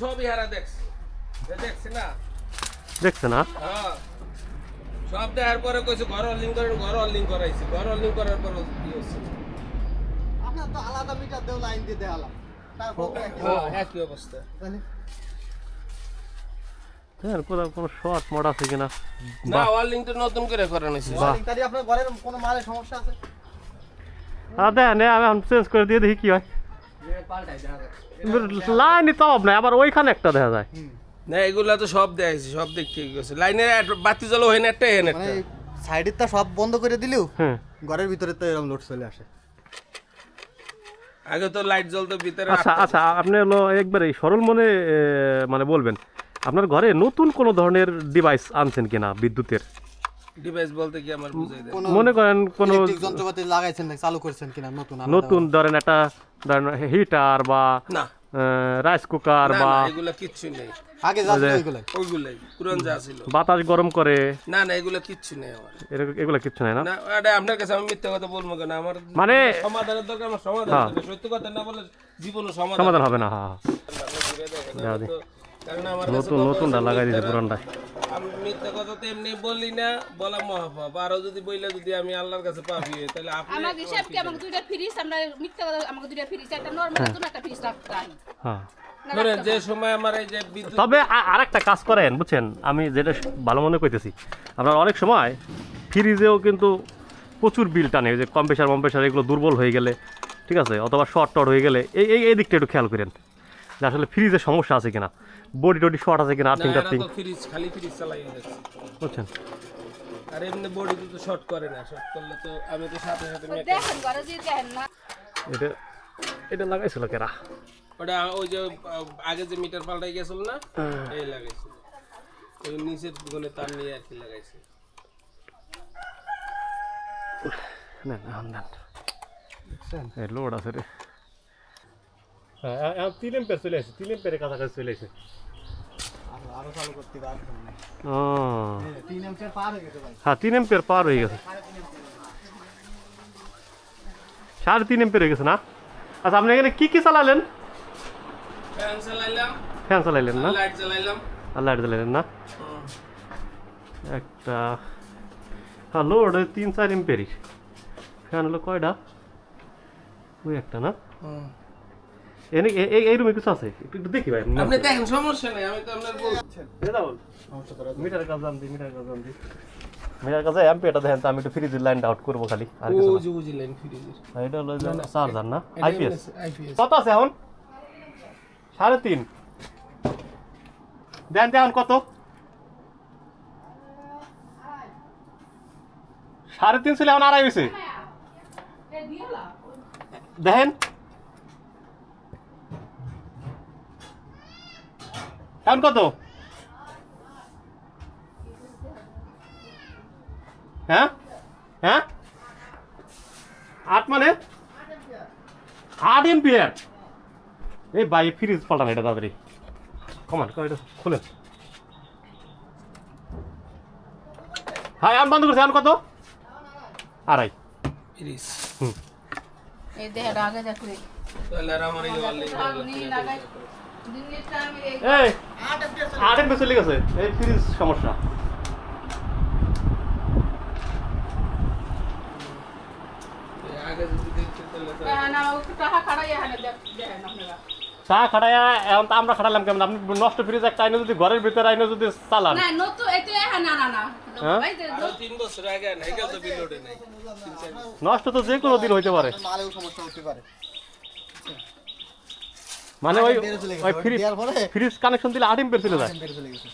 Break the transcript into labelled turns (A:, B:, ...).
A: সবই হারা দেখছি। দেখছি না?
B: দেখছে না?
A: হ্যাঁ। সব দেখার পরে কইছে ঘর অলিং করেন ঘর অলিং করাইছি। ঘর অলিং করার পর কি হচ্ছে?
C: আপনার তো আলাদা মিটার দেও লাইন দিয়ে দেওয়ালাম একই
A: হ্যাঁ একই অবস্থা?
C: তাহলে?
B: হ্যাঁ কোথাও কোনো শর্ট মোড আছে কিনা?
A: না নতুন করে করানো হয়েছে।
C: আপনার ঘরের কোনো মালে সমস্যা আছে?
B: দেখেন আমি চেঞ্জ করে দিয়ে দেখি কি হয়। লাইনই তো অভাব নাই আবার ওইখানে একটা দেখা যায়।
A: না এগুলা তো সব দেখাইছি সব দেখতে গেছে। লাইনের বাতি জ্বলো হয় না একটা
C: সাইডের তা সব বন্ধ করে দিলেও
B: হ্যাঁ
C: ঘরের ভিতরে তো এরকম লোড চলে আসে।
A: আগে তো লাইট জ্বলতো ভিতরে
B: আচ্ছা আচ্ছা আপনি হলো একবারে সরল মনে মানে বলবেন আপনার ঘরে নতুন কোনো ধরনের ডিভাইস আনছেন কিনা বিদ্যুতের?
A: ডিভাইস বলতে কি আমার বুঝাই
B: মনে করেন কোনো
C: যন্ত্রপাতি লাগাইছেন না চালু করছেন কিনা নতুন
B: নতুন ধরেন একটা ধরেন হিটার বা
A: না।
B: রাইস কুকার বা
A: না, এগুলা কিচ্ছু নেই।
C: আগে যা ছিল ওইগুলাই
A: ওইগুলাই পুরান যা ছিল।
B: বাতাস গরম করে।
A: না না এগুলা কিচ্ছু নেই আমার।
B: এরকম- এগুলো কিচ্ছু নাই না?
A: না এটা আপনার কাছে আমি মিথ্যা কথা বলব কেন? আমার
B: মানে
A: সমাধানের দরকার আমার সমাধান
B: হ্যাঁ।
A: সত্য কথা না বলে জীবনও সমাধান
B: সমাধান হবে। না হ্যাঁ যা দি।
A: তো- কারণ আমার কাছে
B: নতুন নতুনটা লাগাই দিয়েছে পুরানটায়
A: আমি মিথ্যা কথা তো এমনি বলি না বলা মহাপাপ। আরও যদি বইলে যদি আমি আল্লাহর কাছে পাবি তাহলে আপনি
D: আমাকে হিসাব কি? আমাকে দুইটা ফ্রিজ আমরা মিথ্যা কথা আমাকে দুইটা ফ্রিজ একটা নর্মাল একটা ফ্রিজ রাখতাম
B: হ্যাঁ।
A: যে সময় আমার এই যে বিদ্যুৎ
B: তবে আ- আরেকটা কাজ করেন বুঝছেন? আমি যেটা ভালো মনে করতেছি আপনার অনেক সময় ফ্রিজেও কিন্তু প্রচুর বিল টানে ওই যে কম্প্রেসার মম্প্রেসার এগুলো দুর্বল হয়ে গেলে ঠিক আছে? অথবা শর্ট টর্ট হয়ে গেলে এই এই এই দিকটা একটু খেয়াল করেন। যে আসলে ফ্রিজের সমস্যা আছে কিনা? বডি টডি শর্ট আছে কিনা আর্থিং টার্থিং
A: ফ্রিজ খালি ফ্রিজ চালাই দেখছি
B: বুঝছেন?
A: আর এমনি বডি তো শর্ট করে না শর্ট করলে তো আমি তো সাথে সাথে
D: দেখেন ঘরে যে দেখেন না।
B: এটা এটা লাগাইছিল কেরা?
A: ওটা ওই যে আগে যে মিটার পাল্টাই গেছিল না এই লাগাইছিল। ওই নিচেরগুলো তার নিয়ে আর কি লাগাইছে।
B: না এই লোড আছে রে। হ্যাঁ তিন এম্পের চলে আসে তিন এম্পের কাছাকাছি চলে আসে।
C: আরো- আরও চালু করতে পারবেন না
B: ও।
C: তিন এমপিয়ার পার হয়ে গেছে ভাই।
B: হ্যাঁ তিন এম্পের পার হয়ে গেছে। সাড়ে তিন এম্পের হয়ে গেছে না? আচ্ছা আপনি এখানে কি কি চালালেন?
A: ফ্যান চালাইলাম।
B: ফ্যান চালাইলেন না?
A: লাইট চালাইলাম
B: আর লাইট চালাইলেন না? একটা হ্যাঁ লোড তিন চার এম্পেরই ফ্যান হলো কয়টা? ওই একটা না? এই এই রুমে কিছু আছে? একটু একটু দেখি ভাই।
A: আপনি দেখেন সমস্যা নেই আমি তো আপনার বলছি
B: মিটার কাজ জানদি মিটার কাজ জানদি মিটার কাছে অ্যাম্পিয়ারটা দেখেন আমি একটু ফ্রিজের লাইনটা আউট করব খালি আর কিছু
A: ও
B: না।
A: যে ফ্রিজের
B: এটা হলো চার্জার না আইপিএস
A: আইপিএস
B: কত আছে এখন? সাড়ে তিন। দেন দেন কত? সাড়ে তিন ছিল এখন আড়াই হয়েছে। দেখেন। এখন কত? হ্যাঁ? হ্যাঁ? আট মানে? আট এম্পিয়ার? এই ভাই ফ্রিজ পাল্টান এটা তাড়াতাড়ি। কমান এটা খুলেন। হ্যাঁ এখন বন্ধ করছে এখন কত? আড়াই।
A: ফ্রিজ
B: হুম।
D: এই দেখেন আগে দেখলে
A: এই
B: আট চলে। গেছে। এই ফ্রিজ সমস্যা। চা খাটাইয়া এখন তো আমরা খাটালাম কেমন? আপনি নষ্ট ফ্রিজ একটা আইনে যদি ঘরের ভিতরে আইনে যদি চালান।
D: না নতুন এটা না না না।
B: হ্যাঁ? নষ্ট তো যে কোনো দিন হইতে পারে।
C: সমস্যা হতে পারে।
B: মানে ওই ফ্রিজ কানেকশন দিলে আট এম্পিয়ার চলে যায়
C: চলে গেছে